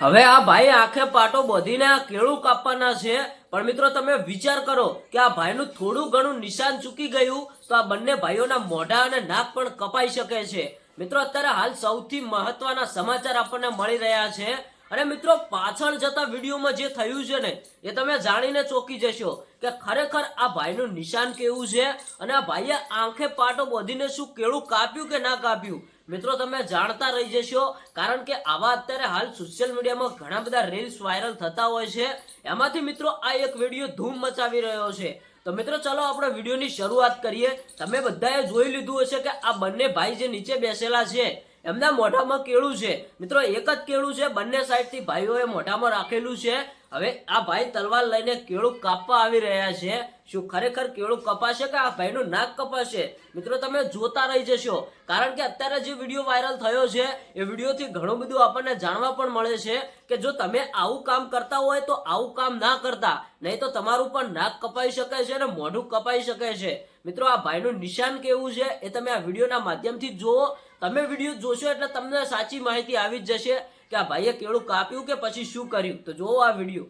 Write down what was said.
હવે આ ભાઈ આંખે પાટો બોધીને આ કેળું કાપવાના છે. પણ મિત્રો તમે વિચાર કરો કે આ ભાઈનું થોડું ઘણું નિશાન ચૂકી ગયું તો આ બંને ભાઈઓના મોઢા અને નાક પણ કપાઈ શકે છે. મિત્રો, અત્યારે હાલ સૌથી મહત્વના સમાચાર આપણને મળી રહ્યા છે. અને મિત્રો, પાછળ જતા વિડીયોમાં જે થયું છે ને, એ તમે જાણીને ચોકી જશો કે ખરેખર આ ભાઈનું નિશાન કેવું છે અને આ ભાઈએ આંખે પાટો બોધીને શું કેળું કાપ્યું કે ના કાપ્યું? મિત્રો, તમે જાણતા રહી જશો, કારણ કે આવા અત્યારે હાલ સોશિયલ મીડિયામાં ઘણા બધા રીલ્સ વાયરલ થતા હોય છે. એમાંથી મિત્રો, આ એક વીડિયો ધૂમ મચાવી રહ્યો છે. તો મિત્રો, ચલો આપણે વિડીયોની શરૂઆત કરીએ. તમે બધાએ જોઈ લીધું હશે કે આ બંને ભાઈ જે નીચે બેસેલા છે એમના મોઢામાં કેળું છે. મિત્રો, એક જ કેળું છે, બંને સાઈડથી ભાઈઓએ મોઢામાં રાખેલું છે. હવે આ ભાઈ તલવાર લઈને કેળું કાપવા આવી રહ્યા છે. શું ખરેખર કેળું કપાશે કે આ ભાઈનું નાક કપાશે? મિત્રો, તમે જોતા રહી જશો. કારણ કે અત્યારે જે વીડિયો વાયરલ થયો છે, એ વિડીયોથી ઘણું બધું આપણને જાણવા પણ મળે છે કે જો તમે આવું કામ કરતા હોય તો આવું કામ ના કરતા. નહીં તો તમારું પણ નાક કપાઈ શકે છે અને મોઢું કપાઈ શકે છે. મિત્રો, આ ભાઈનું નિશાન કેવું છે એ તમે આ વિડીયોના માધ્યમથી જુઓ. તમે વીડિયો જોશો એટલે તમને સાચી માહિતી આવી જ જશે કે આ ભાઈએ કેળું કાપ્યું કે પછી શું કર્યું. તો જોવો આ વીડિયો